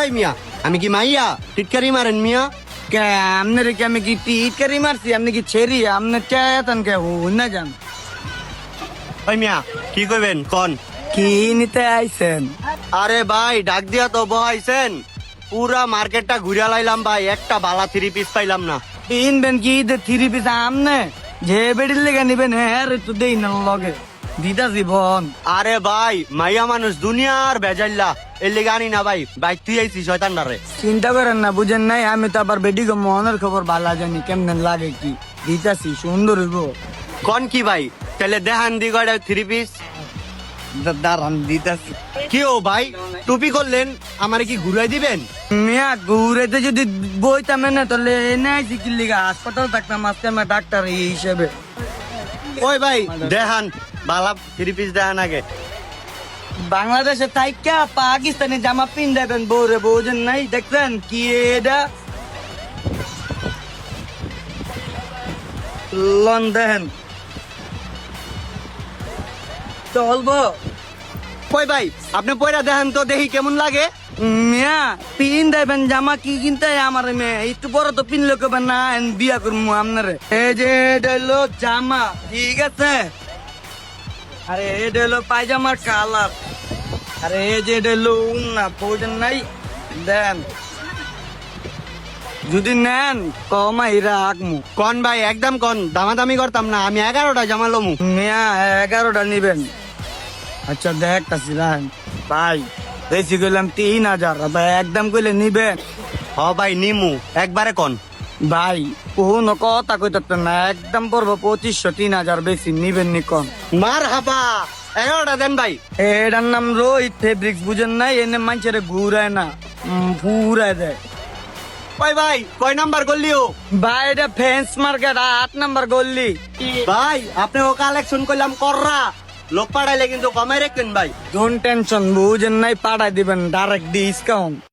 ওই মিয়া আমি কি মাইয়া? টিটকারি মারেন মিয়া। কে আমনে রে কি আমি কি টিট করি মারছি? আপনি কি ছেড়ি? আমনে চায়াতন কে হুন না জান। ওই মিয়া কি কইবেন কোন? কি নিতে আইছেন? আরে ভাই ডাক দিয়া তো বহাইছেন। পুরা মার্কেটটা ঘুরে লাইলাম ভাই একটা বালা থ্রি পিস পাইলাম না। ইনবেন কি থ্রি পিস আমনে? যে বেডির লেগে নিবেন হ্যাঁ রে তো দেই না লগে। দিদা জীবন। আরে ভাই মাইয়া মানুষ দুনিয়ার বেজাইল্লা এর লেগে আনি না ভাই ভাই তুই আইছি শয়তান রে চিন্তা করেন না বুঝেন নাই আমি তো আবার বেডি গো মনের খবর ভালো জানি কেমন লাগে কি? দিতাছি সুন্দর হইব। কোন কি ভাই? তাহলে দেখান দি গড়ে থ্রি পিস দাঁড়ান দিতাছি কি ও ভাই টুপি করলেন আমারে কি ঘুরাই দিবেন? মিয়া ঘুরেতে যদি বইতাম না তাহলে এনে আইছি কি লিগা? হাসপাতাল থাকতাম আজকে আমার ডাক্তার এই হিসেবে। ওই ভাই দেখান বালা থ্রি পিস দেখান আগে। বাংলাদেশে থাইকা পাকিস্তানি জামা পিন দেবেন বউরে বউজন নাই দেখছেন কি এটা? লন্ডন চলবো। কই ভাই আপনি পয়রা দেখান তো দেখি কেমন লাগে। মিয়া পিন দেবেন জামা কি কিনতে আমার মেয়ে? একটু বড় তো পিনলে কেবেন না বিয়া করব আপনারে। এই যে এটা জামা ঠিক আছে? আরে এটা হলো পায়জামার কালার। আরে এই যে এটা হলো উন্না প্রয়োজন নাই। দেন। যদি নেন কমাই রাখমু। কন ভাই একদম কোন। দামাদামি করতাম না আমি এগারোটা জামা লমু। মিয়া এগারোটা নিবেন। আচ্ছা দেখতাছি রান ভাই বেশি করলাম তিন হাজার একদম কইলে নিবেন। হ ভাই নিমু। একবারে কোন। ভাই কোনো কথা কইতে না একদম পড়ব পঁচিশশো তিন হাজার বেশি নিবেন নি কম। মার হাবা এগারোটা দেন ভাই। এটার নাম রোহিত ফেব্রিক্স বুঝেন নাই? এনে মানুষের ঘুরায় না পুরায় দেয়। ওই ভাই কয় নাম্বার করলিও ভাই এটা ফেন্স মার্কেট আট নাম্বার গল্লি। ভাই আপনি ও কালেকশন করলাম কররা। লোক পাঠাইলে কিন্তু কমাই রাখবেন ভাই। ডোন্ট টেনশন বুঝেন নাই পাঠাই দিবেন ডাইরেক্ট ডিসকাউন্ট